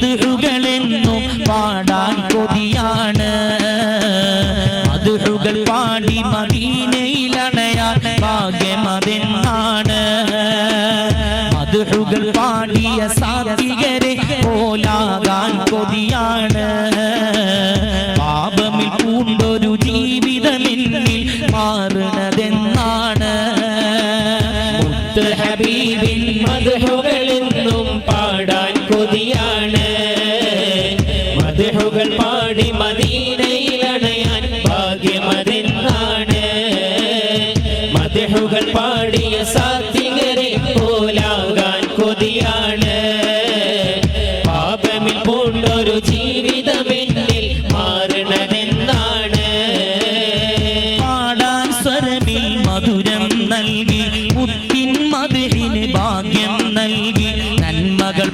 മധുഹുകളെന്നും പാടാൻ കൊതിയാണ്. മധുഹുകൾ പാടി മദീനയിലണയാൻ ഭാഗ്യമതെന്നാണ് മധുഹുകൾ പാടിയ സാത്വികരെ പോലാകാൻ കൊതിയാണ്. പാപമിൽ പൂണ്ടൊരു ജീവിതമെന്നിൽ മാറുന്നതെന്നാണ്. ഹബീബിൻ മധുഹുകളെന്നും പാടാൻ കൊതിയാണ്.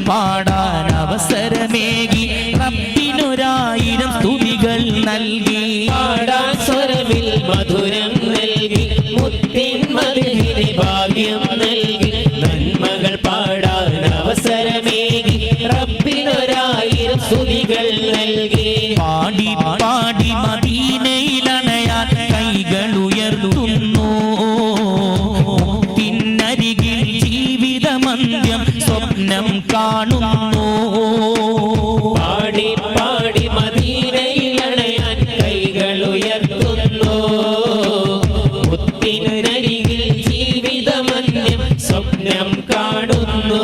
പാടാൻ അവസരമേകി റബ്ബിനൊരായിരം സ്തുതികൾ നൽകി. പാടാൻ സ്വരമിൽ മധുരം നൽകി. മുത്തിൻ മധുരിന് ഭാഗ്യം നൽകി. നന്മകൾ പാടാൻ അവസരമേകി. റബ്ബിനൊരായിരം സ്തുതികൾ നൽകി. കാണുന്നു. പാടി പാടി മദീനയിലണയാൻ കൈകൾ ഉയർത്തുന്നു. മുത്തിനരികിൽ ജീവിതമന്യം സ്വപ്നം കാണുന്നു.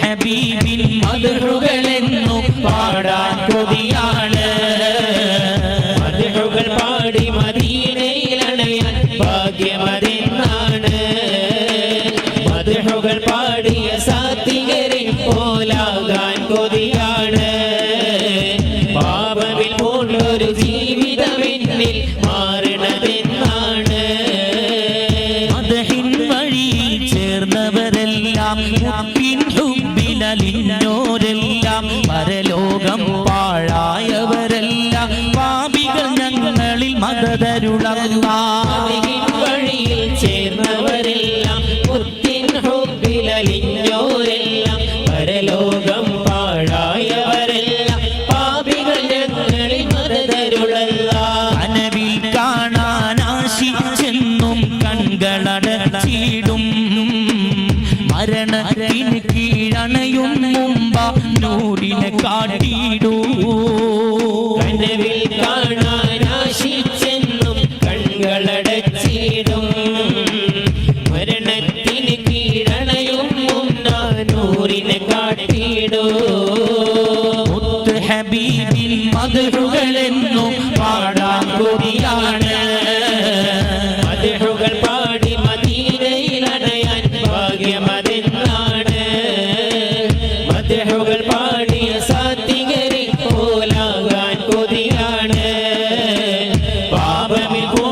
ഹബീബിൻ മധുറുകളെന്നു പാടാൻ കൊതിയാണ്. മധുകൾ പാടി പാടിയ സാത്വികരെ പോലാകാൻ കൊതിയാണ്. പാപമിൽ പോലൊരു ജീവിതമെന്നിൽ മാറണതെന്നാണ് മദഹിൻ വഴി ചേർന്നവരെല്ലാം ഹുബിലലിഞ്ഞോരെല്ലാം പരലോകം പാഴായവരെല്ലാം പാപികൾ ഞങ്ങളിൽ മദതരുളല്ല കരങ്ങളടച്ചിടും മരണത്തിന് കീഴണയും മുമ്പ നൂറിനെ കാട്ടിടൂ കണ്ണുകളടച്ചിടും മരണത്തിന് കീഴണയും നൂറിനെ കാട്ടിടൂ ഹബീബിൻ മകളുകളെ আমির